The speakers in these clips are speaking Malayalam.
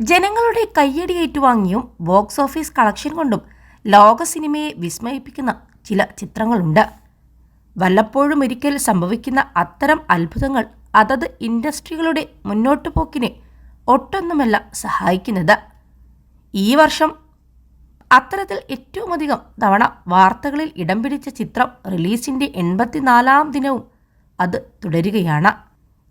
ജനങ്ങളുടെ കയ്യടി ഏറ്റുവാങ്ങിയും ബോക്സ് ഓഫീസ് കളക്ഷൻ കൊണ്ടും ലോക സിനിമയെ വിസ്മയിപ്പിക്കുന്ന ചില ചിത്രങ്ങളുണ്ട്. വല്ലപ്പോഴും ഒരിക്കൽ സംഭവിക്കുന്ന അത്തരം അത്ഭുതങ്ങൾ അതത് ഇൻഡസ്ട്രികളുടെ മുന്നോട്ടു പോക്കിനെ ഒട്ടൊന്നുമല്ല സഹായിക്കുന്നത്. ഈ വർഷം അത്തരത്തിൽ ഏറ്റവും അധികം തവണ വാർത്തകളിൽ ഇടം പിടിച്ച ചിത്രം റിലീസിന്റെ എൺപത്തിനാലാം ദിനവും അത് തുടരുകയാണ്.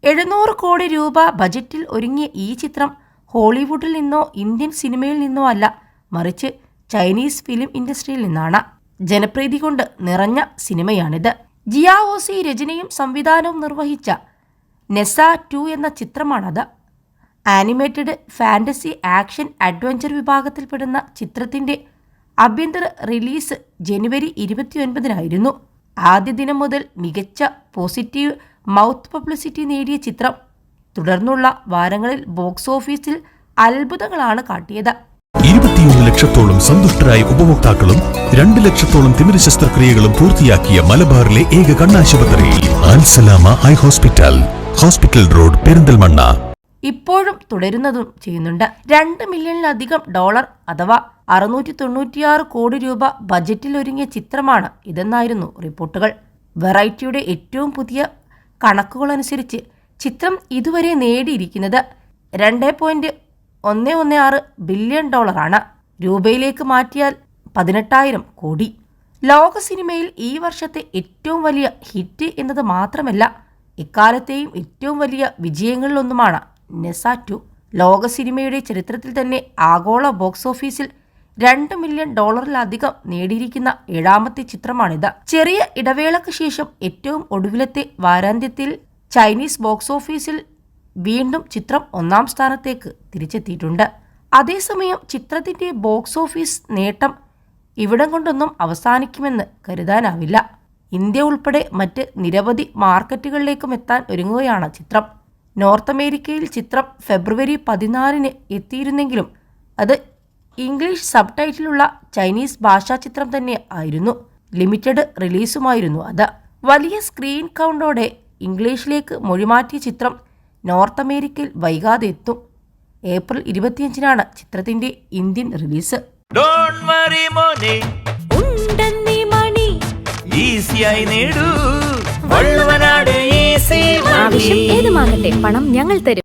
എഴുന്നൂറ് കോടി രൂപ ബജറ്റിൽ ഒരുങ്ങിയ ഈ ചിത്രം ഹോളിവുഡിൽ നിന്നോ ഇന്ത്യൻ സിനിമയിൽ നിന്നോ അല്ല മറിച്ച് ചൈനീസ് ഫിലിം ഇൻഡസ്ട്രിയിൽ നിന്നാണ്. ജനപ്രീതി കൊണ്ട് നിറഞ്ഞ സിനിമയാണിത്. ജിയാ ഓസി രചനയും സംവിധാനവും നിർവഹിച്ച നെസ ടു എന്ന ചിത്രമാണത്. ആനിമേറ്റഡ് ഫാന്റസി ആക്ഷൻ അഡ്വഞ്ചർ വിഭാഗത്തിൽപ്പെടുന്ന ചിത്രത്തിന്റെ ആഭ്യന്തര റിലീസ് ജനുവരി ഇരുപത്തിയൊൻപതിനായിരുന്നു. ആദ്യ ദിനം മുതൽ മികച്ച പോസിറ്റീവ് മൗത്ത് പബ്ലിസിറ്റി നേടിയ ചിത്രം തുടർന്നുള്ള വാരങ്ങളിൽ ബോക്സ് ഓഫീസിൽ അത്ഭുതങ്ങളാണ് കാട്ടിയത്. ഇരുപത്തിയൊന്ന് ലക്ഷത്തോളം സന്തുഷ്ടരായ ഉപഭോക്താക്കളും രണ്ട് ലക്ഷത്തോളം തിമിര ശസ്ത്രക്രിയകളും പൂർത്തിയാക്കിയ മലബാറിലെ ഏക കണ്ണാശുപത്രി ആൻസലാമ eye hospital hospital road Perinthalmanna. ഇപ്പോഴും തുടരുന്നതും ചെയ്യുന്നുണ്ട്. രണ്ട് മില്യണിലധികം ഡോളർ അഥവാ അറുന്നൂറ്റി തൊണ്ണൂറ്റിയാറ് കോടി രൂപ ബജറ്റിൽ ഒരുങ്ങിയ ചിത്രമാണ് ഇതെന്നായിരുന്നു റിപ്പോർട്ടുകൾ. വെറൈറ്റിയുടെ ഏറ്റവും പുതിയ കണക്കുകളനുസരിച്ച് ചിത്രം ഇതുവരെ നേടിയിരിക്കുന്നത് രണ്ട് പോയിന്റ് ഒന്ന് ഒന്ന് ആറ് ബില്യൺ ഡോളറാണ് രൂപയിലേക്ക് മാറ്റിയാൽ പതിനെട്ടായിരം കോടി. ലോക സിനിമയിൽ ഈ വർഷത്തെ ഏറ്റവും വലിയ ഹിറ്റ് എന്നത് മാത്രമല്ല ഇക്കാലത്തെയും ഏറ്റവും വലിയ വിജയങ്ങളിലൊന്നുമാണ് നെസ ടു. ലോക സിനിമയുടെ ചരിത്രത്തിൽ തന്നെ ആഗോള ബോക്സ് ഓഫീസിൽ രണ്ട് മില്യൺ ഡോളറിലധികം നേടിയിരിക്കുന്ന ഏഴാമത്തെ ചിത്രമാണിത്. ചെറിയ ഇടവേളയ്ക്ക് ശേഷം ഏറ്റവും ഒടുവിലത്തെ വാരാന്ത്യത്തിൽ ചൈനീസ് ബോക്സ് ഓഫീസിൽ വീണ്ടും ചിത്രം ഒന്നാം സ്ഥാനത്തേക്ക് തിരിച്ചെത്തിയിട്ടുണ്ട്. അതേസമയം ചിത്രത്തിന്റെ ബോക്സ് ഓഫീസ് നേട്ടം ഇവിടം കൊണ്ടൊന്നും അവസാനിക്കുമെന്ന് കരുതാനാവില്ല. ഇന്ത്യ ഉൾപ്പെടെ മറ്റ് നിരവധി മാർക്കറ്റുകളിലേക്കും എത്താൻ ഒരുങ്ങുകയാണ് ചിത്രം. നോർത്ത് അമേരിക്കയിൽ ചിത്രം ഫെബ്രുവരി പതിനാലിന് എത്തിയിരുന്നെങ്കിലും അത് ഇംഗ്ലീഷ് സബ് ടൈറ്റിലുള്ള ചൈനീസ് ഭാഷാ ചിത്രം തന്നെ ആയിരുന്നു. ലിമിറ്റഡ് റിലീസുമായിരുന്നു അത്. വലിയ സ്ക്രീൻ കൗണ്ടോടെ ഇംഗ്ലീഷിലേക്ക് മൊഴിമാറ്റിയ ചിത്രം നോർത്ത് അമേരിക്കയിൽ വൈകാതെ എത്തും. ഏപ്രിൽ ഇരുപത്തിയഞ്ചിനാണ് ചിത്രത്തിന്റെ ഇന്ത്യൻ റിലീസ്. ഏതുമാകട്ടെ പണം ഞങ്ങൾ തരും.